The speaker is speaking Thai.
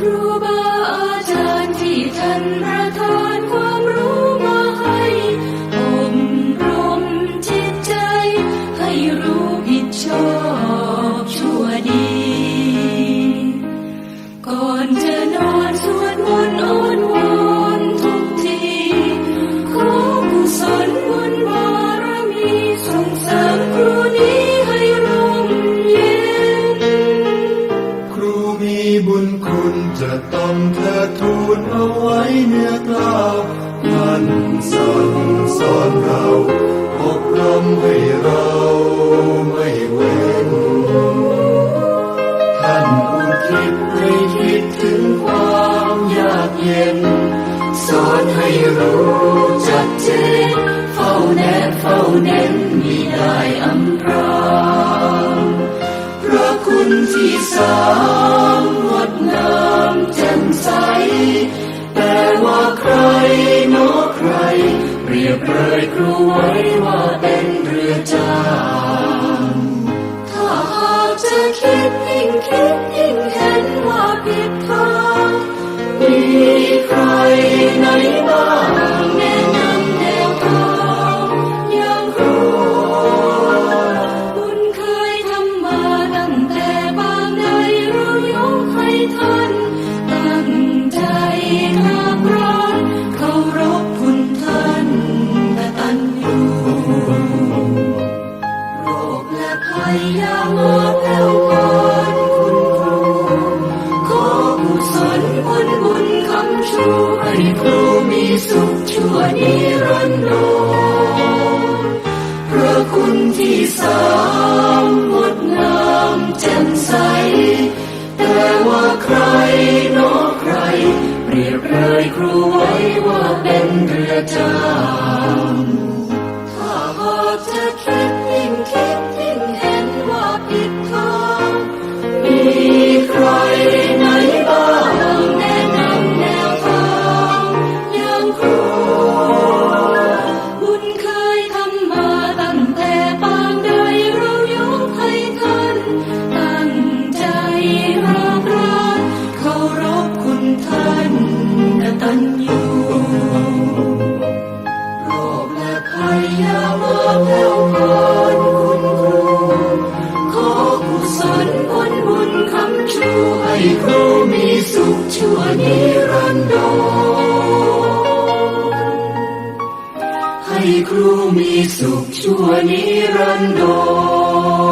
ครูบาอาจารย์ที่ท่านประทานความ เธอทูลเอาไว้เนื้อกล่าวมันสั่งสอนเราอบรมให้เราไม่เว้นท่านอุทิศให้คิดถึงความยากเย็น สอนให้รู้จักเจนเฝ้าแนบเฝ้าเน้นมิได้อำพรางพระคุณที่สาม ว่าใครนอใครเปรียบเลยครูไว้ว่าเป็นเรือจ อย่ามาแผ่วพรานคุณครูขอกุศลผลบุญคำชูให้ครูมีสุขชั่วนิรันดรพระคุณที่สามงดงามแจ่มใส แต่ว่าใครเนอใคร เปรียบเลยครูไว้ว่าเป็นเรือจา กตัญญูโรคและภัยยามาแผ่วพานคุณครูขอกุศลผลบุญคำชูให้ครูมีสุขชั่วนิรันดรให้ครูมีสุขชั่วนิรันดร